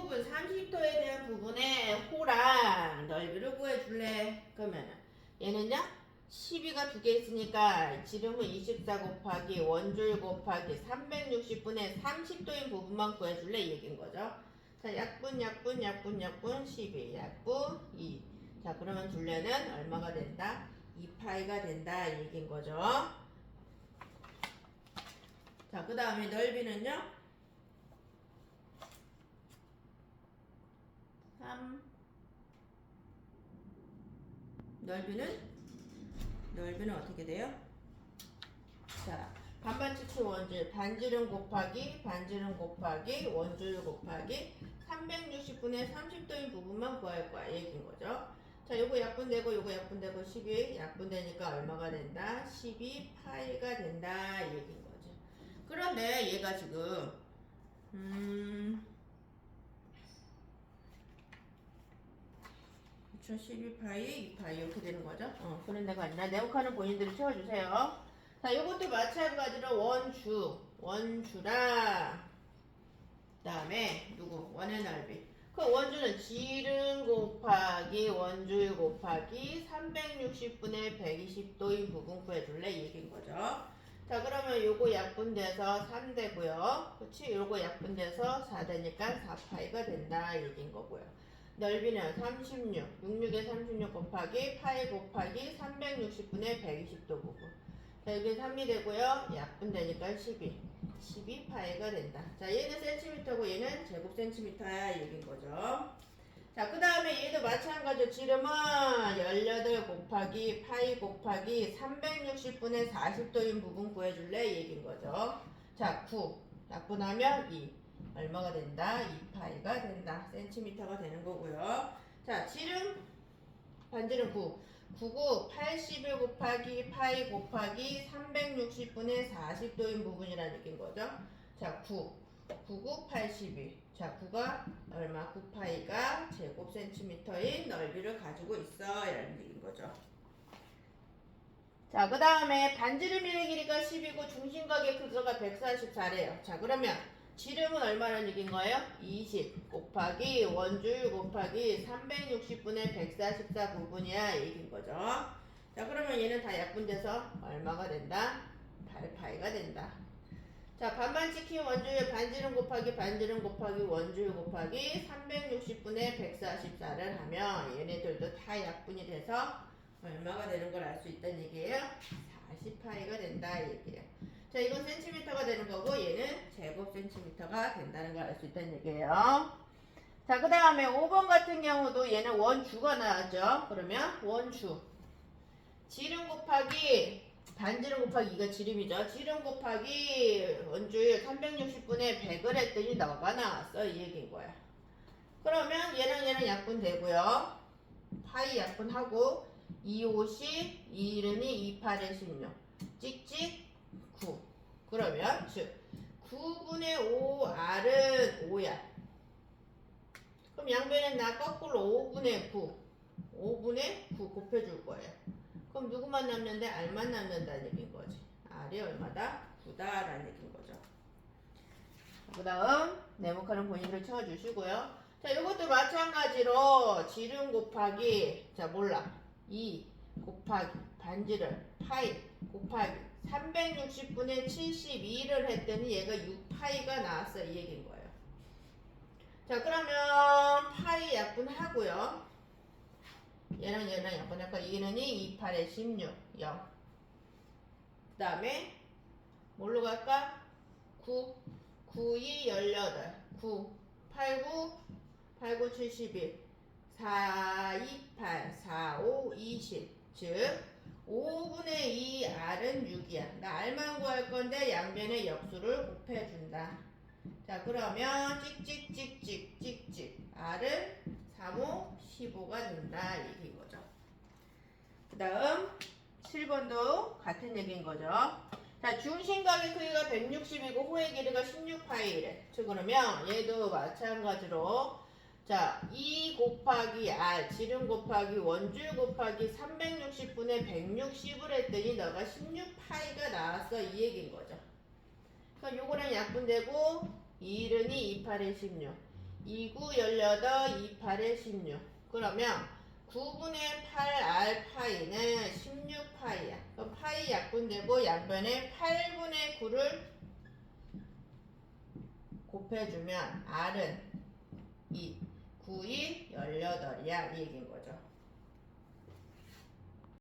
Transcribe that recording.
부분 30도에 대한 부분의 호랑 넓이를 구해줄래? 그러면 얘는요 12가 두 개 있으니까 지름은 24 곱하기 원줄 곱하기 360분의 30도인 부분만 구해줄래? 이 얘기인 거죠. 자 약분 약분 약분 약분 12 약분 2. 자 그러면 둘레는 얼마가 된다? 2파이가 된다 이 얘기인 거죠. 자 그 다음에 넓이는요 3 넓이는 넓이는 어떻게 돼요? 자 반반 치수 원줄 반지름 곱하기 반지름 곱하기 원줄 곱하기 360분의 30도인 부분만 구할 거야 얘기인 거죠. 자 요거 약분되고 요거 약분되고 12 약분되니까 얼마가 된다? 12 파이가 된다 이 얘기인 거죠. 그런데 얘가 지금 음 그쵸 12파이 2파이 이렇게 되는 거죠? 어, 그런 데가 아니라 네모칸을 본인들이 채워주세요. 자 요것도 마찬가지로 원주 원주라 그 다음에 누구? 원의 넓이 그 원주는 지름 곱하기 원줄 곱하기 360분의 120도인 부분 구해줄래? 이 얘기인 거죠. 자 그러면 요거 약분돼서 3 되고요. 그치? 요거 약분돼서 4 되니까 4파이가 된다. 이 얘기인 거고요 넓이는 36, 66에 36 곱하기 파이 곱하기 360분의 120도 부분. 자, 여기 3이 되고요. 약분되니까 12. 12 파이가 된다. 자, 얘는 센티미터고 얘는 제곱 센티미터야 얘기인 거죠. 자, 그 다음에 얘도 마찬가지로 지름은 18 곱하기 파이 곱하기 360분의 40도인 부분 구해줄래? 얘기인 거죠. 자, 9. 약분하면 2. 얼마가 된다? 2파이가 된다. 센티미터가 되는 거고요. 자, 지름 반지름 9. 99 81 곱하기 파이 곱하기 360분의 40도인 부분이라는 얘기인 거죠. 자, 9. 99 82. 자, 9가 얼마? 9파이가 제곱 센티미터인 넓이를 가지고 있어. 이라는 얘기인 거죠. 자, 그 다음에 반지름의 길이가 10이고 중심각의 크기가 144래요. 자, 그러면 지름은 얼마라는 얘기인 거예요? 20 곱하기 원줄 곱하기 360분의 144 부분이야 얘기인 거죠. 자 그러면 얘는 다 약분돼서 얼마가 된다? 8파이가 된다. 자 반반 치킨 원줄 반지름 곱하기 반지름 곱하기 원줄 곱하기 360분의 144를 하면 얘네들도 다 약분이 돼서 얼마가 되는 걸 알 수 있다는 얘기예요. 40파이가 된다 이 얘기예요. 자, 이건 센티미터가 되는 거고 얘는 제곱 센티미터가 된다는 걸 알 수 있다는 얘기예요. 자, 그 다음에 5번 같은 경우도 얘는 원주가 나왔죠. 그러면 원주. 지름 곱하기 반지름 곱하기 이가 지름이죠. 지름 곱하기 원주율 360분의 100을 했더니 너가 나왔어. 이 얘기인 거야. 그러면 얘랑 얘랑 약분되고요. 파이 약분하고 2, 50, 2, 1이 2, 8에 16. 찍찍 9. 그러면 즉 9분의 5r은 5야. 그럼 양변에 나 거꾸로 5분의 9. 5분의 9 곱해줄 거예요. 그럼 누구만 남는데 r만 남는다는 얘기인 거지. r이 얼마다? 9다라는 얘기인 거죠. 그 다음 네모칸은 본인들 채워주시고요. 자, 이것도 마찬가지로 지름 곱하기 자 몰라 2 곱하기 반지름 파이 곱하기 360분의 72를 했더니 얘가 6파이가 나왔어 이 얘기인 거예요. 자 그러면 파이 약분하고요. 얘랑 얘랑 약분할까? 얘는 2, 8에 16, 0. 그 다음에 뭘로 갈까? 9, 9, 2, 18, 9, 8, 9, 8, 9, 71, 4, 2, 8, 4, 5, 20. 즉 5분의 2 r은 6이야. 나 r만 구할 건데 양변의 역수를 곱해준다. 자 그러면 찍찍찍찍 찍찍 r은 3, 5, 15가 된다 얘기인 거죠. 그 다음 7번도 같은 얘기인 거죠. 자 중심각의 크기가 160이고 호의 길이가 16파이래. 즉 그러면 얘도 마찬가지로 자, 2 곱하기 R, 지름 곱하기 원줄 곱하기 360분의 160을 했더니 너가 16파이가 나왔어. 이 얘긴 거죠. 그럼 요거랑 약분되고 2 1은이 2, 8에 16. 2, 9, 18, 2, 8에 16. 그러면 9분의 8R 파이는 16파이야. 그럼 파이 약분되고 양변에 8분의 9를 곱해주면 R은 2. 9이 18이야 이 얘기인 거죠.